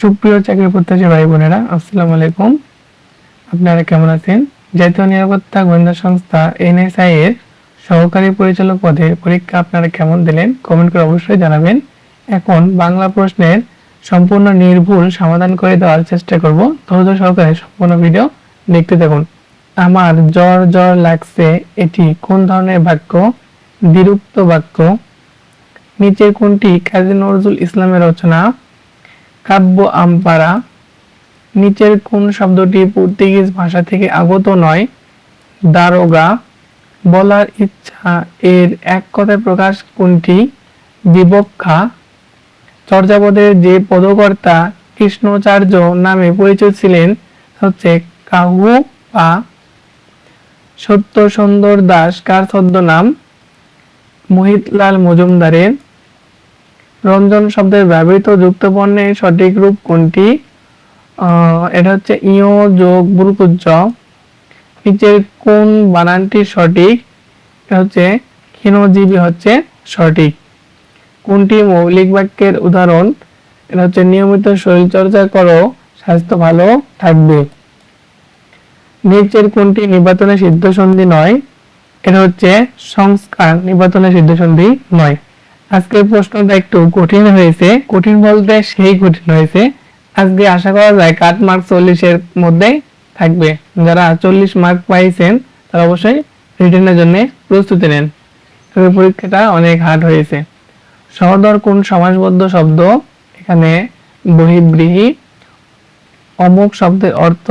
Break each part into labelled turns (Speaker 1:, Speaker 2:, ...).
Speaker 1: সুপ্রিয় চাকরি প্রত্যাশী ভাই বোনেরা, আসসালামু আলাইকুম। আপনারা কেমন আছেন? জাতীয় নিরাপত্তা গোয়েন্দা সংস্থা এনএসআই এর সহকারী পরিচালক পদে পরীক্ষা আপনারা কেমন দিলেন? কমেন্ট করে অবশ্যই জানাবেন। এখন বাংলা প্রশ্নের সম্পূর্ণ নির্ভুল সমাধান করে দেওয়ার চেষ্টা করব। ধৈর্য সহকারে সম্পূর্ণ ভিডিও দেখতে থাকুন। আমার জ্বর জ্বর লাগছে, এটি কোন ধরনের বাক্য? দ্বিরুক্ত বাক্য। নিচের কোনটি কাজী নজরুল ইসলামের রচনা? কাব্য আমপারা নিচের কোন শব্দটি পর্তুগিজ ভাষা থেকে আগত নয়? দারোগা। বলার ইচ্ছা এর এক কথায় প্রকাশ কোনটি? বিবক্ষা। চর্যাপদের যে পদকর্তা কৃষ্ণচার্য নামে পরিচিত ছিলেন হচ্ছে কাহু বা সত্য সুন্দর দাস কার ছদ্মনাম? মোহিতলাল মজুমদারের। রঞ্জন শব্দের ব্যবহৃত যুক্ত বর্ণের সঠিক রূপ কোনটি? এটা হচ্ছে ইয় যোগ বুরুকুজ্জ। নিচের কোন বানানটি সঠিক? এটা হচ্ছে ক্ষীণজীবী হচ্ছে সঠিক। কোনটি মৌলিক বাক্যের উদাহরণ? এটা হচ্ছে নিয়মিত শরীর চর্চা করো, স্বাস্থ্য ভালো থাকবে। নিচের কোনটি নির্বাচনের সিদ্ধ সন্ধি নয়? এটা হচ্ছে সংস্কার নির্বাচনের সিদ্ধ সন্ধি নয়। আজকের প্রশ্নটা একটু কঠিন হয়েছে। কঠিন বলতে সেই কঠিন হয়েছে। আজকে আশা করা যায় কাট মার্ক চল্লিশের মধ্যে থাকবে। যারা চল্লিশ মার্ক পাইছেন, তারা অবশ্যই রিটেনের জন্য প্রস্তুতি নেন। পরীক্ষাটা অনেক হার্ড হয়েছে। সহদর কোন সমাসবদ্ধ শব্দ? এখানে বহিব্রীহি অমুক শব্দের অর্থ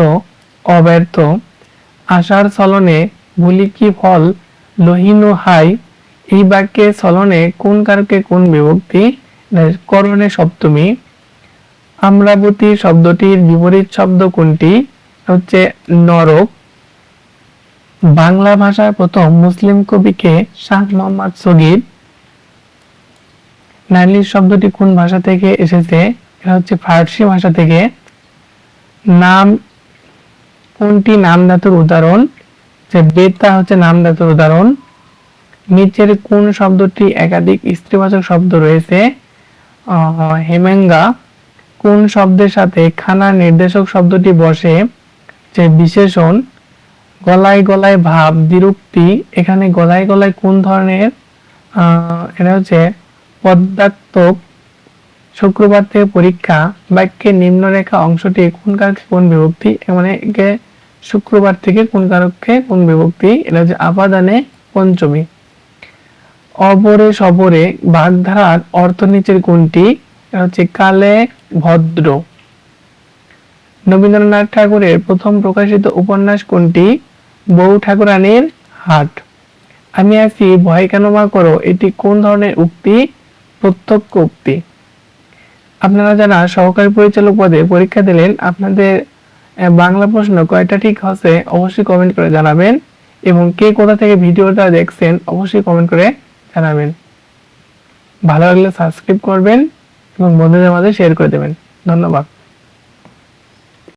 Speaker 1: অব্যর্থ। আশার চলনে ভুলি কি ফল, লোহিন হাই এই বাক্যে চলনে কোন কারকে কোন বিভক্তি? করণে সপ্তমী। আমরাবতী শব্দটির বিপরীত শব্দ কোনটি? হচ্ছে নরক। বাংলা ভাষার প্রথম মুসলিম কবিকে শাহ মোহাম্মদ সগির নারীর শব্দটি কোন ভাষা থেকে এসেছে? এটা হচ্ছে ফার্সি ভাষা থেকে। নাম, কোনটি নাম ধাতুর উদাহরণ? যে বেতা হচ্ছে নাম ধাতুর উদাহরণ। নিচের কোন শব্দটি একাধিক স্ত্রীবাচক শব্দ রয়েছে? হেমেঙ্গা। কোন শব্দের সাথে খানা নির্দেশক শব্দটি বসে? যে বিশেষণ। গলায় গলায় ভাব, বিরক্তি। এখানে গলায় গলায় কোন ধরনের? এটা হচ্ছে পদাত্মক শুক্রবার থেকে পরীক্ষা। বাক্যের নিম্নরেখা অংশটি কোন কারকে কোন বিভক্তি? মানে শুক্রবার থেকে কোন কারককে কোন বিভক্তি? এটা হচ্ছে আপাদানে পঞ্চমী। অপরে সবরে বাগধারার অর্থ নিচের কোনটি হচ্ছে কালে ভদ্র। রবীন্দ্রনাথ ঠাকুরের প্রথম প্রকাশিত উপন্যাস কোনটি? বউ ঠাকুরানীর হাট। আমি আছি, ভয় কেন মা করো? এটি কোন ধরনের উক্তি? প্রত্যক্ষ উক্তি। আপনারা যারা সহকারী পরিচালক পদে পরীক্ষা দিলেন, আপনাদের বাংলা প্রশ্ন কয়টা ঠিক হচ্ছে অবশ্যই কমেন্ট করে জানাবেন। এবং কে কোথা থেকে ভিডিওটা দেখছেন, অবশ্যই কমেন্ট করে জানাবেন ভালো লাগলে সাবস্ক্রাইব করবেন এবং বন্ধুদের মাঝে শেয়ার করে দেবেন। ধন্যবাদ।